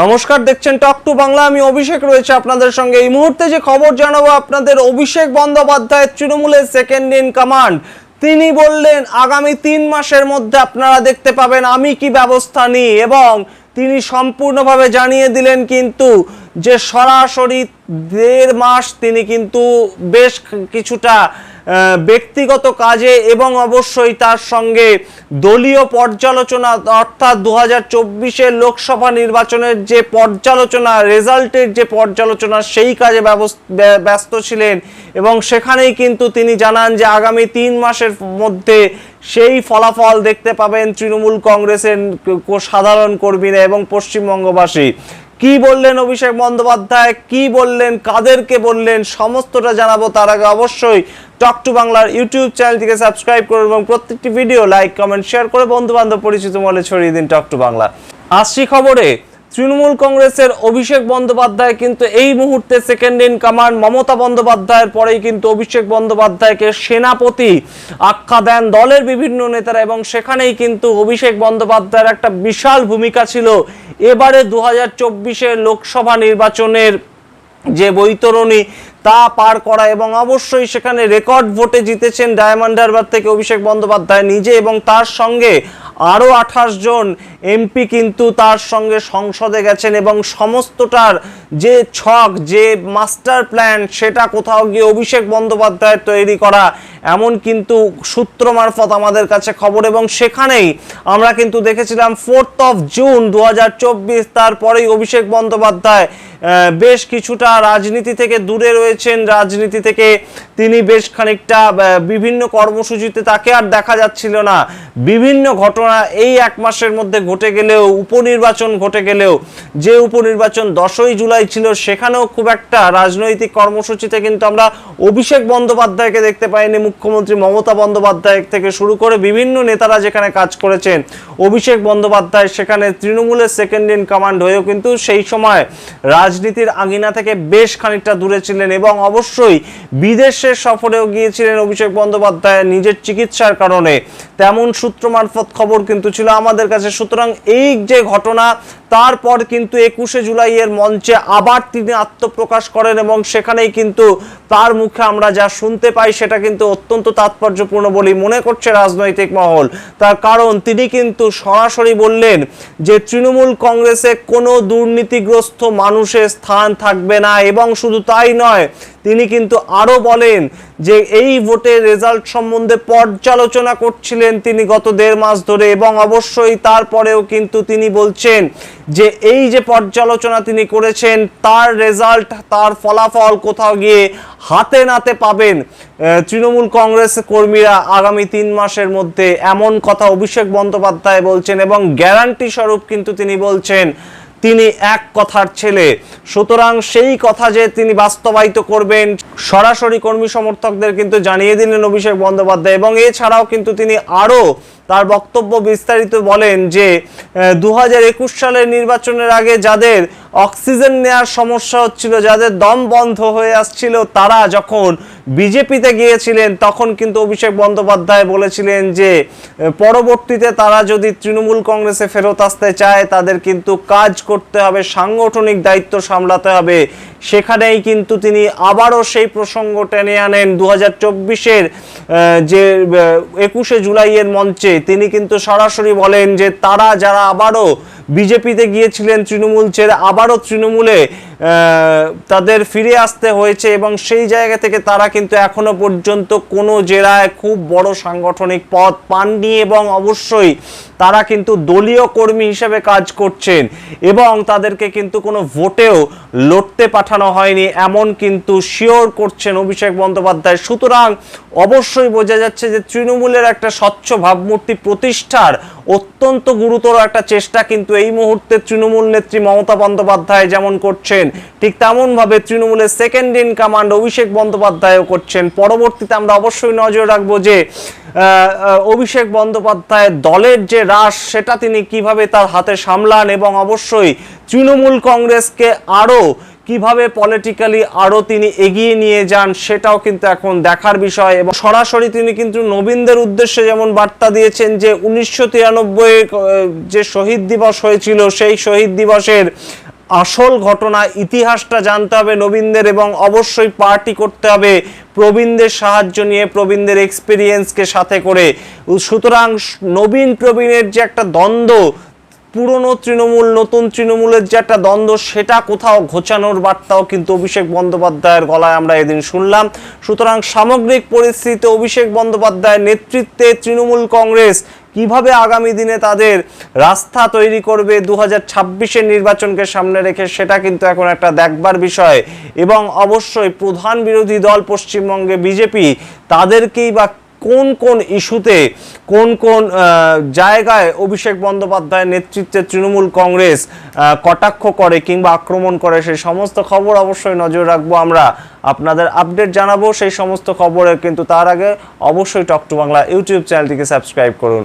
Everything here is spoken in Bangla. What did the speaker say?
নমস্কার, দেখছেন টক টু বাংলা আমি অভিষেক রয়েছে আপনাদের সঙ্গে। এই মুহূর্তে যে খবর জানাব আপনাদের, অভিষেক বন্দ্যোপাধ্যায় তৃণমূলের সেকেন্ড ইন কমান্ড তিনি বললেন, আগামী তিন মাসের মধ্যে আপনারা দেখতে পাবেন আমি কি ব্যবস্থা নিই এবং তিনি সম্পূর্ণভাবে জানিয়ে দিলেন কিন্তু যে সরাসরি দেড় মাস তিনি কিন্তু বেশ কিছুটা ব্যক্তিগত কাজে এবং অবশ্যই তার সঙ্গে দলীয় পর্যালোচনা, অর্থাৎ দু হাজার লোকসভা নির্বাচনের যে পর্যালোচনা, রেজাল্টের যে পর্যালোচনা, সেই কাজে ব্যস্ত ছিলেন এবং সেখানেই কিন্তু তিনি জানান যে আগামী তিন মাসের মধ্যে সেই ফলাফল দেখতে পাবেন তৃণমূল কংগ্রেসের সাধারণ কর্মীরা এবং পশ্চিমবঙ্গবাসী। কি বললেন অভিষেক বন্দ্যোপাধ্যায়? কি বললেন? কাদেরকে বললেন? সমস্তটা জানাব তার আগে অবশ্যই টক টু বাংলার ইউটিউব চ্যানেলটিকে সাবস্ক্রাইব করুন এবং প্রত্যেকটি ভিডিও লাইক, কমেন্ট, শেয়ার করে বন্ধু বান্ধব পরিচিত মলে ছড়িয়ে দিন টক টু বাংলা। আসছি খবরে। তৃণমূল কংগ্রেসের অভিষেক বন্দ্যোপাধ্যায় কিন্তু এই মুহূর্তে সেকেন্ড ইন কমান্ড মমতা বন্দ্যোপাধ্যায়ের পরেই কিন্তু অভিষেক বন্দ্যোপাধ্যায়কে সেনাপতি আখ্যা দেন দলের বিভিন্ন নেতারা এবং সেখানেই কিন্তু অভিষেক বন্দ্যোপাধ্যায়ের একটা বিশাল ভূমিকা ছিল। এবারে দু হাজার লোকসভা নির্বাচনের যে বৈতরণী তা পার করা এবং অবশ্যই সেখানে রেকর্ড ভোটে জিতেছেন ডায়মন্ড হারবার থেকে অভিষেক বন্দ্যোপাধ্যায় নিজে এবং তার সঙ্গে আরও আঠাশ জন এমপি কিন্তু তার সঙ্গে সংসদে গেছেন এবং সমস্তটার যে ছক, যে মাস্টার প্ল্যান, সেটা কোথাও গিয়ে অভিষেক বন্দ্যোপাধ্যায়ের তৈরি করা, এমন কিন্তু সূত্র মারফত আমাদের কাছে খবর এবং সেখানেই আমরা কিন্তু দেখেছিলাম ফোর্থ অফ জুন দু হাজার চব্বিশ, তারপরেই অভিষেক বন্দ্যোপাধ্যায় বেশ কিছুটা রাজনীতি থেকে দূরে রয়েছেন, রাজনীতি থেকে তিনি বেশ খানিকটা বিভিন্ন কর্মসূচিতে তাকে আর দেখা যাচ্ছিল না। বিভিন্ন ঘটনা এই এক মাসের মধ্যে ঘটে গেলেও, উপনির্বাচন ঘটে গেলেও, যে উপনির্বাচন দশই জুলাই ছিল, সেখানেও খুব একটা রাজনৈতিক কর্মসূচিতে কিন্তু আমরা অভিষেক বন্দ্যোপাধ্যায়কে দেখতে পাইনি। মুখ্যমন্ত্রী মমতা বন্দ্যোপাধ্যায় থেকে শুরু করে বিভিন্ন নেতারা যেখানে কাজ করেছেন, অভিষেক বন্দ্যোপাধ্যায় সেখানে তৃণমূলের সেকেন্ড ইন কমান্ড হয়েও কিন্তু সেই সময় রাজনীতির আঙিনা থেকে বেশ খানিকটা দূরে ছিলেন এবং অবশ্যই বিদেশের সফরেও গিয়েছিলেন অভিষেক বন্দ্যোপাধ্যায় নিজের চিকিৎসার কারণে। তেমন সূত্র মারফত খবর কিন্তু ছিল আমাদের কাছে। সুতরাং এই যে ঘটনা তারপর কিন্তু একুশে জুলাইয়ের মঞ্চে আবার তিনি আত্মপ্রকাশ করেন এবং সেখানেই কিন্তু তার মুখে আমরা যা শুনতে পাই সেটা কিন্তু অত্যন্ত তাৎপর্যপূর্ণ বলেই মনে করছে রাজনৈতিক মহল। তার কারণ, তিনি কিন্তু সরাসরি বললেন যে তৃণমূল কংগ্রেসে কোনো দুর্নীতিগ্রস্ত মানুষের স্থান থাকবে না এবং শুধু তাই নয়, তিনি কিন্তু আরও বলেন যে এই ভোটের রেজাল্ট সম্বন্ধে পর্যালোচনা করছিলেন তিনি গত দেড় মাস ধরে এবং অবশ্যই তারপরেও কিন্তু তিনি বলছেন যে এই যে পর্যালোচনা তিনি করেছেন, তার রেজাল্ট তার ফলাফল কোথাও গিয়ে হাতে নাতে পাবেন। তৃণমূল কংগ্রেস কর্মীরা আগামী তিন মাসের মধ্যে এমন কথা অভিষেক বন্দ্যোপাধ্যায় বলছেন এবং গ্যারান্টি স্বরূপ কিন্তু তিনি বলছেন তিনি এক কথার ছেলে। সুতরাং সেই কথা যে তিনি বাস্তবায়িত করবেন, সরাসরি কর্মী সমর্থকদের কিন্তু জানিয়ে দিলেন অভিষেক বন্দ্যোপাধ্যায়। এবং এছাড়াও কিন্তু তিনি আরও তার বক্তব্য বিস্তারিত বলেন যে দু হাজার একুশ সালের নির্বাচনের আগে যাদের অক্সিজেন নেওয়ার সমস্যা হচ্ছিল, যাদের দম বন্ধ হয়ে আসছিল, তারা যখন বিজেপিতে গিয়েছিলেন, তখন কিন্তু অভিষেক বন্দ্যোপাধ্যায় বলেছিলেন যে পরবর্তীতে তারা যদি তৃণমূল কংগ্রেসে ফেরত আসতে চায়, তাদের কিন্তু কাজ করতে হবে, সাংগঠনিক দায়িত্ব সামলাতে হবে। সেখানেই কিন্তু তিনি আবারও সেই প্রসঙ্গ টেনে আনেন। দু হাজার যে একুশে জুলাইয়ের মঞ্চে তিনি কিন্তু সরাসরি বলেন যে, তারা যারা আবারও বিজেপিতে গিয়েছিলেন তৃণমূল ছেড়ে, আবারও তৃণমূলে তাদের ফিরে আসতে হয়েছে এবং সেই জায়গা থেকে তারা কিন্তু এখনও পর্যন্ত কোনো জেলায় খুব বড় সাংগঠনিক পদ পাননি এবং অবশ্যই তারা কিন্তু দলীয় কর্মী হিসেবে কাজ করছেন এবং তাদেরকে কিন্তু কোনো ভোটেও লড়তে পাঠানো হয়নি, এমন কিন্তু শিওর করছেন অভিষেক বন্দ্যোপাধ্যায়। সুতরাং অবশ্যই বোঝা যাচ্ছে যে তৃণমূলের একটা স্বচ্ছ ভাবমূর্তি প্রতিষ্ঠার অত্যন্ত গুরুতর একটা চেষ্টা কিন্তু এই মুহূর্তে তৃণমূল নেত্রী মমতা বন্দ্যোপাধ্যায় যেমন করছেন ঠিক তেমন ভাবে তৃণমূলের সেকেন্ড ইন কমান্ড অভিষেক বন্দ্যোপাধ্যায়ও করছেন। পরবর্তীতে আমরা অবশ্যই নজর রাখব যে অভিষেক বন্দ্যোপাধ্যায় দলের যে রাস সেটা তিনি কীভাবে তার হাতে সামলান এবং অবশ্যই তৃণমূল কংগ্রেসকে আরও কীভাবে পলিটিক্যালি আরও তিনি এগিয়ে নিয়ে যান, সেটাও কিন্তু এখন দেখার বিষয় এবং সরাসরি তিনি কিন্তু নবীনদের উদ্দেশ্যে যেমন বার্তা দিয়েছেন যে, উনিশশো তিরানব্বই যে শহীদ দিবস হয়েছিল, সেই শহীদ দিবসের আসল ঘটনা ইতিহাসটা জানতে হবে নবীনদের এবং অবশ্যই পার্টি করতে হবে। প্রবীণদের সাহায্য নিয়ে, প্রবীণদের এক্সপিরিয়েন্সকে সাথে করে। সুতরাং নবীন প্রবীণের যে একটা দ্বন্দ্ব, পুরনো তৃণমূল, নতুন তৃণমূলের যে একটা দ্বন্দ্ব, সেটা কোথাও ঘোচানোর বার্তাও কিন্তু অভিষেক বন্দ্যোপাধ্যায়ের গলায় আমরা এদিন শুনলাম। সুতরাং সামগ্রিক পরিস্থিতিতে অভিষেক বন্দ্যোপাধ্যায়ের নেতৃত্বে তৃণমূল কংগ্রেস কীভাবে আগামী দিনে তাদের রাস্তা তৈরি করবে দু হাজার নির্বাচনকে সামনে রেখে সেটা কিন্তু এখন একটা দেখবার বিষয়। এবং অবশ্যই প্রধান বিরোধী দল পশ্চিমবঙ্গে বিজেপি, তাদেরকেই বা কোন কোন ইস্যুতে, কোন কোন জায়গায় অভিষেক বন্দ্যোপাধ্যায়ের নেতৃত্বে তৃণমূল কংগ্রেস কটাক্ষ করে কিংবা আক্রমণ করে সেই সমস্ত খবর অবশ্যই নজর রাখব আমরা। আপনাদের আপডেট জানাব সেই সমস্ত খবরের কিন্তু তার আগে অবশ্যই টক টু বাংলা ইউটিউব চ্যানেলটিকে সাবস্ক্রাইব করুন।